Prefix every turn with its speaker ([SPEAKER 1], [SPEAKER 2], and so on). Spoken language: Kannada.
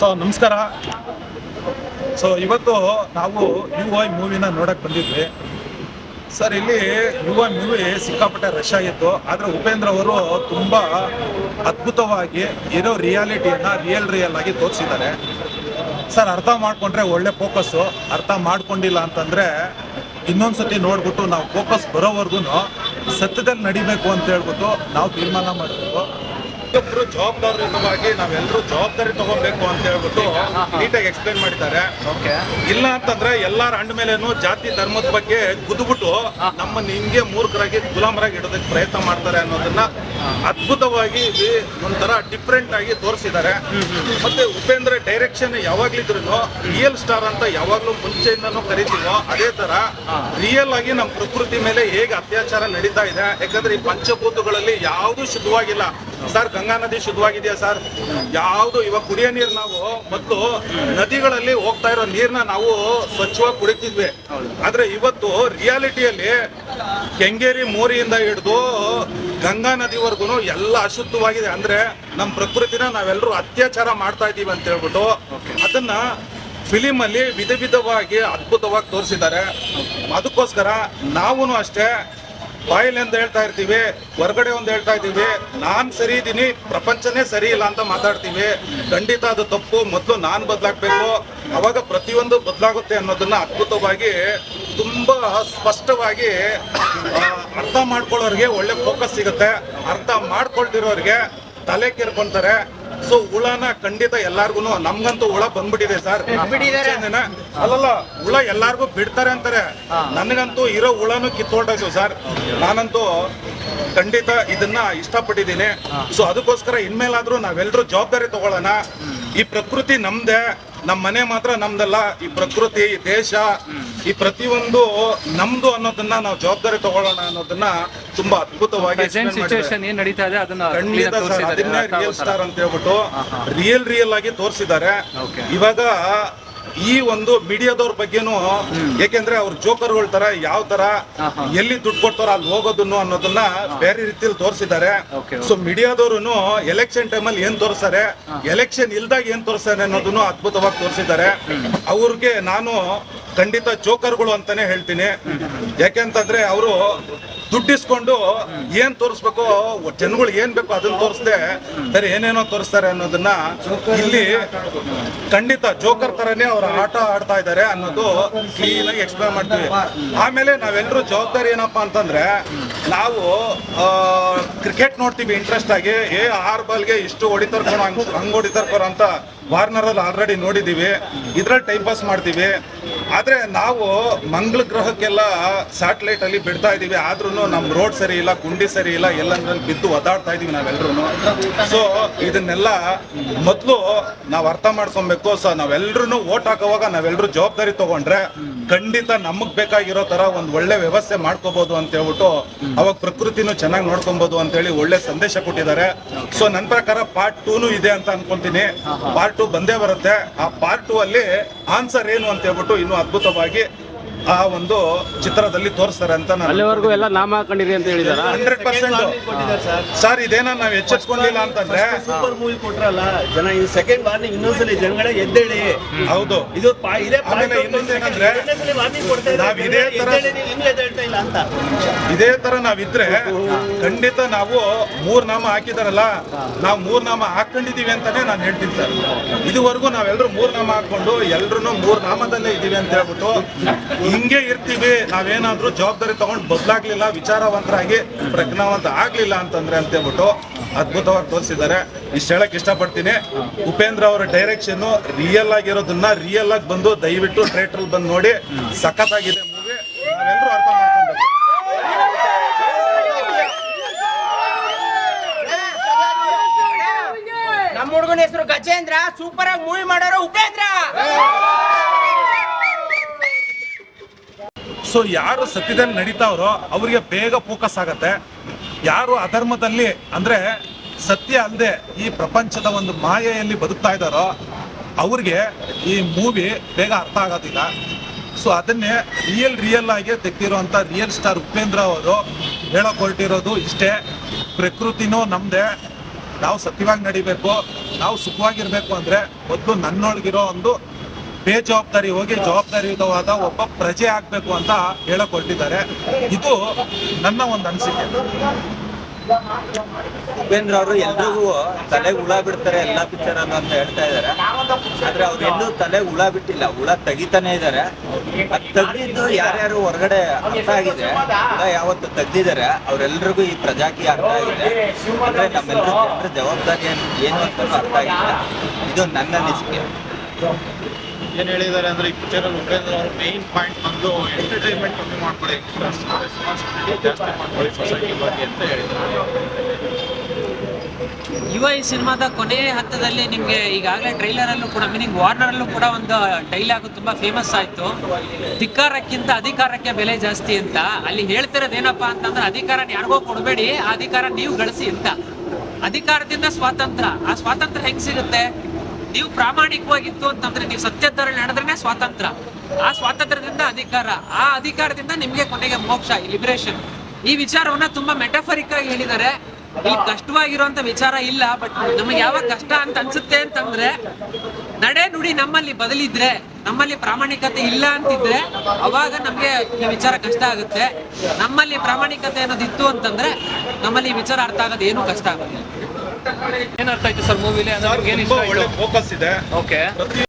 [SPEAKER 1] ಸೊ ನಮಸ್ಕಾರ. ಸೊ ಇವತ್ತು ನಾವು ಯು ಐ ಮೂವಿನ ನೋಡಕ್ ಬಂದಿದ್ವಿ. ಸರ್ ಇಲ್ಲಿ ಯು ಐ ಮೂವಿ ಸಿಕ್ಕಾಪಟ್ಟೆ ರಶ್ ಆಗಿತ್ತು. ಆದರೆ ಉಪೇಂದ್ರ ಅವರು ತುಂಬ ಅದ್ಭುತವಾಗಿ ಇರೋ ರಿಯಾಲಿಟಿಯನ್ನ ರಿಯಲ್ ರಿಯಲ್ ಆಗಿ ತೋರಿಸಿದ್ದಾರೆ. ಸರ್ ಅರ್ಥ ಮಾಡ್ಕೊಂಡ್ರೆ ಒಳ್ಳೆ ಫೋಕಸ್ಸು ಅರ್ಥ ಮಾಡ್ಕೊಂಡಿಲ್ಲ ಅಂತಂದ್ರೆ ಇನ್ನೊಂದ್ಸತಿ ನೋಡ್ಬಿಟ್ಟು ನಾವು ಫೋಕಸ್ ಬರೋವರೆಗೂ ಸತ್ಯದಲ್ಲಿ ನಡಿಬೇಕು ಅಂತ ಹೇಳ್ಬಿಟ್ಟು ನಾವು ತೀರ್ಮಾನ ಮಾಡಬೇಕು ಜವಾಬ್ದಾರಿಯುತವಾಗಿ ನಾವೆಲ್ಲರೂ ಜವಾಬ್ದಾರಿ ತಗೋಬೇಕು ಅಂತ ಹೇಳ್ಬಿಟ್ಟು ನೀಟಾಗಿ ಎಕ್ಸ್ಪ್ಲೈನ್ ಮಾಡಿದ್ದಾರೆ. ಇಲ್ಲ ಅಂತಂದ್ರೆ ಎಲ್ಲಾರ ಅಂಡ ಮೇಲೇನು ಜಾತಿ ಧರ್ಮದ ಬಗ್ಗೆ ಕುದ್ಬಿಟ್ಟು ನಮ್ಮನ್ನ ಹಿಂಗೆ ಮೂರ್ಖರಾಗಿ ಗುಲಾಮರಾಗಿ ಇಡೋದಕ್ಕೆ ಪ್ರಯತ್ನ ಮಾಡ್ತಾರೆ ಅನ್ನೋದನ್ನ ಅದ್ಭುತವಾಗಿ ಒಂಥರ ಡಿಫ್ರೆಂಟ್ ಆಗಿ ತೋರಿಸಿದ್ದಾರೆ. ಮತ್ತೆ ಉಪೇಂದ್ರ ಡೈರೆಕ್ಷನ್ ಯಾವಾಗ್ಲಿದ್ರು ರಿಯಲ್ ಸ್ಟಾರ್ ಅಂತ ಯಾವಾಗ್ಲೂ ಮುಂಚೆಯಿಂದನೂ ಕರಿತೀವೋ ಅದೇ ತರ ರಿಯಲ್ ಆಗಿ ನಮ್ಮ ಪ್ರಕೃತಿ ಮೇಲೆ ಹೇಗೆ ಅತ್ಯಾಚಾರ ನಡೀತಾ ಇದೆ. ಯಾಕಂದ್ರೆ ಈ ಪಂಚಭೂತಗಳಲ್ಲಿ ಯಾವುದು ಶುದ್ಧವಾಗಿಲ್ಲ. ಸರ್ ಗಂಗಾ ನದಿ ಶುದ್ಧವಾಗಿದೆಯಾ ಸರ್? ಯಾವುದು ಇವಾಗ ಕುಡಿಯೋ ನೀರು ನಾವು ಮೊದಲು ನದಿಗಳಲ್ಲಿ ಹೋಗ್ತಾ ಇರೋ ನೀರನ್ನ ನಾವು ಸ್ವಚ್ಛವಾಗಿ ಕುಡಿತಿದ್ವಿ. ಆದ್ರೆ ಇವತ್ತು ರಿಯಾಲಿಟಿಯಲ್ಲಿ ಕೆಂಗೇರಿ ಮೋರಿಯಿಂದ ಹಿಡಿದು ಗಂಗಾ ನದಿವರೆಗೂ ಎಲ್ಲ ಅಶುದ್ಧವಾಗಿದೆ. ಅಂದ್ರೆ ನಮ್ಮ ಪ್ರಕೃತಿನ ನಾವೆಲ್ಲರೂ ಅತ್ಯಾಚಾರ ಮಾಡ್ತಾ ಇದ್ದೀವಿ ಅಂತ ಹೇಳ್ಬಿಟ್ಟು ಅದನ್ನ ಫಿಲಿಮ್ ಅಲ್ಲಿ ವಿಧ ವಿಧವಾಗಿ ಅದ್ಭುತವಾಗಿ ತೋರಿಸಿದ್ದಾರೆ. ಅದಕ್ಕೋಸ್ಕರ ನಾವು ಅಷ್ಟೇ ಬಾಯಲ್ಲಿ ಎಂದು ಹೇಳ್ತಾ ಇರ್ತೀವಿ, ಹೊರಗಡೆ ಒಂದು ಹೇಳ್ತಾ ಇದ್ದೀವಿ, ನಾನು ಸರಿ ಇದ್ದೀನಿ, ಪ್ರಪಂಚನೇ ಸರಿ ಇಲ್ಲ ಅಂತ ಮಾತಾಡ್ತೀವಿ. ಖಂಡಿತ ಅದು ತಪ್ಪು, ಮೊದಲು ನಾನು ಬದಲಾಗಬೇಕು, ಅವಾಗ ಪ್ರತಿಯೊಂದು ಬದಲಾಗುತ್ತೆ ಅನ್ನೋದನ್ನ ಅದ್ಭುತವಾಗಿ, ತುಂಬಾ ಸ್ಪಷ್ಟವಾಗಿ ಅರ್ಥ ಮಾಡ್ಕೊಳ್ಳೋರಿಗೆ ಒಳ್ಳೆ ಫೋಕಸ್ ಸಿಗುತ್ತೆ. ಅರ್ಥ ಮಾಡ್ಕೊಳ್ತಿರೋರಿಗೆ ತಲೆ ಕೇರ್ಕೊಂತಾರೆ. ಸೊ ಹುಳನ ಖಂಡಿತ ಎಲ್ಲಾರ್ಗು ನಮ್ಗಂತೂ ಹುಳ ಬಂದ್ಬಿಟ್ಟಿದೆ ಸರ್. ಅಲ್ಲಲ್ಲ ಹುಳ ಎಲ್ಲಾರ್ಗು ಬಿಡ್ತಾರೆ ಅಂತಾರೆ. ನನಗಂತೂ ಇರೋ ಹುಳನು ಕಿತ್ತೋಟು ಸರ್. ನಾನಂತೂ ಖಂಡಿತ ಇದನ್ನ ಇಷ್ಟಪಟ್ಟಿದ್ದೀನಿ. ಸೊ ಅದಕ್ಕೋಸ್ಕರ ಇನ್ಮೇಲಾದ್ರೂ ನಾವೆಲ್ಲರೂ ಜವಾಬ್ದಾರಿ ತಗೊಳ್ಳೋಣ. ಈ ಪ್ರಕೃತಿ ನಮ್ದೇ. ನಮ್ಮ ಮನೆ ಮಾತ್ರ ನಮ್ದಲ್ಲ ಈ ಪ್ರಕೃತಿ ಈ ದೇಶ ಈ ಪ್ರತಿಯೊಂದು ನಮ್ದು ಅನ್ನೋದನ್ನ ನಾವು ಜವಾಬ್ದಾರಿ ತಗೊಳ್ಳೋಣ ಅನ್ನೋದನ್ನ ತುಂಬಾ ಅದ್ಭುತವಾಗಿ
[SPEAKER 2] ಏನ್ ನಡೀತಾ ಇದೆ ಅದನ್ನ
[SPEAKER 1] ಖಂಡಿತ ಸರ್ ಅದನ್ನೇ ರಿಯಲ್ ಸ್ಟಾರ್ ಅಂತ ಹೇಳ್ಬಿಟ್ಟು ರಿಯಲ್ ರಿಯಲ್ ಆಗಿ ತೋರಿಸಿದ್ದಾರೆ. ಇವಾಗ ಈ ಒಂದು ಮೀಡಿಯಾದವ್ರ ಬಗ್ಗೆನೂ ಯಾಕೆಂದ್ರೆ ಅವ್ರ ಜೋಕರ್ಗಳ ತರ ಯಾವ ತರ. ಎಲ್ಲಿ ದುಡ್ಡು ಕೊಡ್ತಾರ ಅಲ್ಲಿ ಹೋಗೋದನ್ನು ಅನ್ನೋದನ್ನ ಬೇರೆ ರೀತಿಯಲ್ಲಿ ತೋರಿಸಿದ್ದಾರೆ. ಸೊ ಮೀಡಿಯಾದವ್ರು ಎಲೆಕ್ಷನ್ ಟೈಮಲ್ಲಿ ಏನ್ ತೋರಿಸ್ತಾರೆ ಎಲೆಕ್ಷನ್ ಇಲ್ದಾಗ ಏನ್ ತೋರಿಸ್ತಾರೆ ಅನ್ನೋದನ್ನು ಅದ್ಭುತವಾಗಿ ತೋರಿಸಿದ್ದಾರೆ. ಅವ್ರಿಗೆ ನಾನು ಖಂಡಿತ ಜೋಕರ್ಗಳು ಅಂತಾನೆ ಹೇಳ್ತೀನಿ. ಯಾಕೆಂತಂದ್ರೆ ಅವರು ದುಡ್ಡಿಸ್ಕೊಂಡು ಏನ್ ತೋರಿಸ್ಬೇಕು, ಜನಗಳು ಏನ್ ಬೇಕು ಅದನ್ನ ತೋರಿಸ್ದೆ. ಬೇರೆ ಏನೇನೋ ತೋರಿಸ್ತಾರೆ ಅನ್ನೋದನ್ನ ಇಲ್ಲಿ ಖಂಡಿತ ಜೋಕರ್ ತರನೇ ಅವ್ರ ಆಟ ಆಡ್ತಾ ಇದ್ದಾರೆ ಅನ್ನೋದು ಕ್ಲೀನ್ ಆಗಿ ಎಕ್ಸ್ಪ್ಲೇನ್ ಮಾಡ್ತೀವಿ. ಆಮೇಲೆ ನಾವೆಲ್ಲರೂ ಜವಾಬ್ದಾರಿ ಏನಪ್ಪಾ ಅಂತಂದ್ರೆ, ನಾವು ಕ್ರಿಕೆಟ್ ನೋಡ್ತೀವಿ ಇಂಟ್ರೆಸ್ಟ್ ಆಗಿ. ಏ, ಆರ್ ಬಾಲ್ಗೆ ಇಷ್ಟು ಹೊಡಿತಾರ ಹಂಗ್ ಹೊಡಿತಾರ ಅಂತ ವಾರ್ನರ್ ಅಲ್ಲಿ ಆಲ್ರೆಡಿ ನೋಡಿದೀವಿ. ಇದ್ರಲ್ಲಿ ಟೈಮ್ ಪಾಸ್ ಮಾಡ್ತೀವಿ. ಆದ್ರೆ ನಾವು ಮಂಗಳ ಗ್ರಹಕ್ಕೆಲ್ಲ ಸ್ಯಾಟಲೈಟ್ ಅಲ್ಲಿ ಬಿಡ್ತಾ ಇದೀವಿ ಆದ್ರೂ ನಮ್ ರೋಡ್ ಸರಿ ಇಲ್ಲ, ಗುಂಡಿ ಸರಿ ಇಲ್ಲ, ಎಲ್ಲಂದ್ರಲ್ಲಿ ಬಿದ್ದು ಒದಾಡ್ತಾ ಇದೀವಿ ನಾವೆಲ್ಲರೂ ಸೊ ಇದನ್ನೆಲ್ಲ ಮೊದಲು ನಾವು ಅರ್ಥ ಮಾಡ್ಕೊಬೇಕು ಸೊ ನಾವೆಲ್ಲರೂ ಓಟ್ ಹಾಕೋವಾಗ ನಾವೆಲ್ಲರೂ ಜವಾಬ್ದಾರಿ ತಗೊಂಡ್ರೆ ಖಂಡಿತ ನಮಗೆ ಬೇಕಾಗಿರೋ ತರ ಒಂದು ಒಳ್ಳೆ ವ್ಯವಸ್ಥೆ ಮಾಡ್ಕೋಬಹುದು ಅಂತ ಹೇಳ್ಬಿಟ್ಟು ಅವಾಗ ಪ್ರಕೃತಿನೂ ಚೆನ್ನಾಗಿ ನೋಡ್ಕೊಬೋದು ಅಂತ ಹೇಳಿ ಒಳ್ಳೆ ಸಂದೇಶ ಕೊಟ್ಟಿದ್ದಾರೆ. ಸೊ ನನ್ನ ಪ್ರಕಾರ ಪಾರ್ಟ್ ಟೂನು ಇದೆ ಅಂತ ಅನ್ಕೊಂತೀನಿ. ಪಾರ್ಟ್ ಟು ಬಂದೇ ಬರುತ್ತೆ. ಆ ಪಾರ್ಟ್ ಟೂ ಅಲ್ಲಿ ಆನ್ಸರ್ ಏನು ಅಂತ ಹೇಳ್ಬಿಟ್ಟು ಇನ್ನೂ ಅದ್ಭುತವಾಗಿ ಆ ಒಂದು ಚಿತ್ರದಲ್ಲಿ ತೋರಿಸ್ತಾರೆ ಅಂತ ನಾನು
[SPEAKER 3] ಅಲ್ಲಿವರೆಗೂ ಎಲ್ಲ ನಾಮ ಹಾಕೊಂಡಿರಿ ಅಂತ ಹೇಳಿದಾರೆ?
[SPEAKER 1] Hundred percent. ಸರ್. ಇದೇನ ನಾವ್ ಎಚ್ಚರಿಸ್ಕೊಂಡಿಲ್ಲ ಅಂತಂದ್ರೆ
[SPEAKER 4] ಸೂಪರ್ ಮೂವಿ ಕೊಟ್ರಲ್ಲ ಜನ ಇದು ಸೆಕೆಂಡ್ ವಾರ್ನಿಂಗ್ ಇನ್ನೊಂದ್ಸಲಿ ಜನಗಳ ಎದ್ದೇಳಿ.
[SPEAKER 1] ಹೌದು.
[SPEAKER 4] ಇದು ಇದೇ
[SPEAKER 1] ಇನ್ನೊಂದೇನಂದ್ರೆ. ನಾವ್ ಇದೇ ತರ-
[SPEAKER 4] ಅಂತ.
[SPEAKER 1] ಇದೇ ತರ ನಾವಿದ್ರೆ ಖಂಡಿತ ನಾವು ಮೂರ್ ನಾಮ ಹಾಕಿದಾರಲ್ಲ ನಾವು ಮೂರ್ ನಾಮ ಹಾಕೊಂಡಿದೀವಿ ಅಂತಾನೆ ನಾನು ಹೇಳ್ತೀನಿ ಸರ್. ಇದುವರೆಗೂ ನಾವೆಲ್ಲರೂ ಮೂರ್ ನಾಮ ಹಾಕೊಂಡು ಎಲ್ರು ಮೂರ್ ನಾಮದಲ್ಲೇ ಇದೀವಿ ಅಂತ ಹೇಳ್ಬಿಟ್ಟು ಹಿಂಗೆ ಇರ್ತೀವಿ, ನಾವೇನಾದ್ರೂ ಜವಾಬ್ದಾರಿ ತಗೊಂಡು ಬದಲಾಗ್ಲಿಲ್ಲ, ವಿಚಾರವಂತರಾಗಿ ಪ್ರಜ್ಞಾವಂತ ಆಗ್ಲಿಲ್ಲ ಅಂತಂದ್ರೆ ಅಂತ ಹೇಳ್ಬಿಟ್ಟು ಅದ್ಭುತವಾಗಿ ತೋರಿಸಿದ್ದಾರೆ. ಇಷ್ಟ ಹೇಳಕ್ ಇಷ್ಟಪಡ್ತೀನಿ. ಉಪೇಂದ್ರ ಅವರ ಡೈರೆಕ್ಷನ್ ರಿಯಲ್ ಆಗಿರೋದನ್ನ ರಿಯಲ್ ಆಗಿ ಬಂದು ದಯವಿಟ್ಟು ಥಿಯೇಟರ್ ಬಂದು ನೋಡಿ ಮೂವಿ ನಾವೆಲ್ಲರೂ ಅರ್ಥ
[SPEAKER 5] ನಮ್ಮ ಹುಡುಗನ ಹೆಸರು ಗಜೇಂದ್ರ ಸೂಪರ್ ಆಗಿ ಮೂವಿ ಮಾಡೋರು ಉಪೇಂದ್ರ.
[SPEAKER 1] ಸೊ ಯಾರು ಸತ್ಯದಲ್ಲಿ ನಡೀತಾವ್ರೋ ಅವರಿಗೆ ಬೇಗ ಫೋಕಸ್ ಆಗತ್ತೆ. ಯಾರು ಅಧರ್ಮದಲ್ಲಿ ಅಂದ್ರೆ ಸತ್ಯ ಅಲ್ಲದೆ ಈ ಪ್ರಪಂಚದ ಒಂದು ಮಾಯೆಯಲ್ಲಿ ಬದುಕ್ತಾ ಇದ್ದಾರೋ ಅವ್ರಿಗೆ ಈ ಮೂವಿ ಬೇಗ ಅರ್ಥ ಆಗೋದಿಲ್ಲ. ಸೊ ಅದನ್ನೇ ರಿಯಲ್ ರಿಯಲ್ ಆಗಿ ತೆಗ್ದಿರುವಂಥ ರಿಯಲ್ ಸ್ಟಾರ್ ಉಪೇಂದ್ರ ಅವರು ಹೇಳಕ್ ಹೊರಟಿರೋದು ಇಷ್ಟೇ. ಪ್ರಕೃತಿನೂ ನಮ್ದೇ. ನಾವು ಸತ್ಯವಾಗಿ ನಡಿಬೇಕು, ನಾವು ಸುಖವಾಗಿರ್ಬೇಕು ಅಂದ್ರೆ ಮೊದಲು ನನ್ನೊಳಗಿರೋ ಒಂದು ಬೇಜವಾಬ್ದಾರಿ ಹೋಗಿ ಜವಾಬ್ದಾರಿಯುತವಾದ ಒಬ್ಬ ಪ್ರಜೆ ಆಗ್ಬೇಕು ಅಂತ ಹೇಳಕ್ ಹೊರಟಿದ್ದಾರೆ ಇದು ನನ್ನ ಒಂದು ಅನಿಸಿಕೆ.
[SPEAKER 6] ಉಪೇಂದ್ರ ಅವರು ಎಲ್ರಿಗೂ ತಲೆ ಹುಳ ಬಿಡ್ತಾರೆ ಎಲ್ಲಾ ಪಿಕ್ಚರ್ ಅಲ್ಲೂ ಅಂತ ಹೇಳ್ತಾ ಇದಾರೆ ಆದ್ರೆ ಅವ್ರು ಎಲ್ಲೂ ತಲೆ ಹುಳ ಬಿಟ್ಟಿಲ್ಲ ಹುಳ ತೆಗಿತಾನೆ ಇದಾರೆ ಅದ್ ತೆಗ್ದಿದ್ದು ಯಾರ್ಯಾರು ಹೊರಗಡೆ ಅರ್ಥ ಆಗಿದೆ ಹುಳ ಯಾವತ್ತು ತೆಗ್ದಿದ್ದಾರೆ, ಅವ್ರೆಲ್ರಿಗೂ ಈ ಪ್ರಜಾಕಿ ಅರ್ಥ ಆಗಿದೆ. ಅಂದ್ರೆ ನಮ್ಮೆಲ್ಲರೂ ಜವಾಬ್ದಾರಿ ಏನು ಅಂತ ಅರ್ಥ ಆಗಿದೆ ಇದು ನನ್ನ ಅನಿಸಿಕೆ.
[SPEAKER 7] ಏನ್ ಹೇಳಿದ್ದಾರೆ ಅಂದ್ರೆ ಈ ಪಿಕ್ಚರ್ ಅಲ್ಲಿ ಉಪೇಂದ್ರ ಅವ್ರ ಮೇನ್ ಪಾಯಿಂಟ್ ಬಂದು ಎಂಟರ್ಟೈನ್ಮೆಂಟ್ ಕಮ್ಮಿ ಮಾಡ್ಕೊಳ್ಳಿ ರೆಸ್ಪಾನ್ಸಿಬಿಲಿಟಿ ಜಾಸ್ತಿ ಮಾಡ್ಕೊಳ್ಳಿ ಸೊಸೈಟಿ ಬಗ್ಗೆ ಅಂತ ಹೇಳಿದ್ದಾರೆ.
[SPEAKER 8] ಯುವ ಈ ಸಿನಿಮಾದ ಕೊನೆಯ ಹಂತದಲ್ಲಿ ನಿಮ್ಗೆ ಈಗಾಗಲೇ ಟ್ರೈಲರ್ ಅಲ್ಲೂ ಕೂಡ ಮೀನಿಂಗ್ ವಾರ್ನರ್ ಅಲ್ಲೂ ಕೂಡ ಒಂದು ಡೈಲಾಗ್ ತುಂಬಾ ಫೇಮಸ್ ಆಯ್ತು. ಧಿಕ್ಕಾರಕ್ಕಿಂತ ಅಧಿಕಾರಕ್ಕೆ ಬೆಲೆ ಜಾಸ್ತಿ ಅಂತ. ಅಲ್ಲಿ ಹೇಳ್ತಿರೋದೇನಪ್ಪ ಅಂತಂದ್ರೆ ಅಧಿಕಾರ ಯಾರಿಗೋ ಕೊಡಬೇಡಿ, ಆ ಅಧಿಕಾರ ನೀವು ಗಳಿಸಿ ಅಂತ. ಅಧಿಕಾರದಿಂದ ಸ್ವಾತಂತ್ರ್ಯ ಆ ಸ್ವಾತಂತ್ರ್ಯ ಹೆಂಗ್ ಸಿಗುತ್ತೆ? ನೀವು ಪ್ರಾಮಾಣಿಕವಾಗಿತ್ತು ಅಂತಂದ್ರೆ ನೀವು ಸತ್ಯದ್ದರಲ್ಲಿ ನಡೆದ್ರೆ ಸ್ವಾತಂತ್ರ್ಯ. ಆ ಸ್ವಾತಂತ್ರ್ಯದಿಂದ ಅಧಿಕಾರ, ಆ ಅಧಿಕಾರದಿಂದ ನಿಮ್ಗೆ ಕೊನೆಗೆ ಮೋಕ್ಷ ಲಿಬರೇಷನ್ ಈ ವಿಚಾರವನ್ನ ತುಂಬಾ ಮೆಟಫರಿಕ್ ಆಗಿ ಹೇಳಿದ್ದಾರೆ. ಇಲ್ಲಿ ಕಷ್ಟವಾಗಿರುವಂತ ವಿಚಾರ ಇಲ್ಲ ಬಟ್ ನಮಗೆ ಯಾವಾಗ ಕಷ್ಟ ಅಂತ ಅನ್ಸುತ್ತೆ ಅಂತಂದ್ರೆ, ನಡೆ ನುಡಿ ನಮ್ಮಲ್ಲಿ ಬದಲಿದ್ರೆ, ನಮ್ಮಲ್ಲಿ ಪ್ರಾಮಾಣಿಕತೆ ಇಲ್ಲ ಅಂತಿದ್ರೆ, ಅವಾಗ ನಮ್ಗೆ ಈ ವಿಚಾರ ಕಷ್ಟ ಆಗುತ್ತೆ. ನಮ್ಮಲ್ಲಿ ಪ್ರಾಮಾಣಿಕತೆ ಅನ್ನೋದಿತ್ತು ಅಂತಂದ್ರೆ, ನಮ್ಮಲ್ಲಿ ವಿಚಾರ ಅರ್ಥ ಆಗೋದು ಏನು ಕಷ್ಟ ಆಗೋದಿಲ್ಲ.
[SPEAKER 2] ಏನ್ ಅರ್ಥ ಆಯ್ತು ಸರ್ ಮೂವಿಲಿ
[SPEAKER 1] ಒಳ್ಳೆ ಫೋಕಸ್ ಇದೆ.
[SPEAKER 2] ಓಕೆ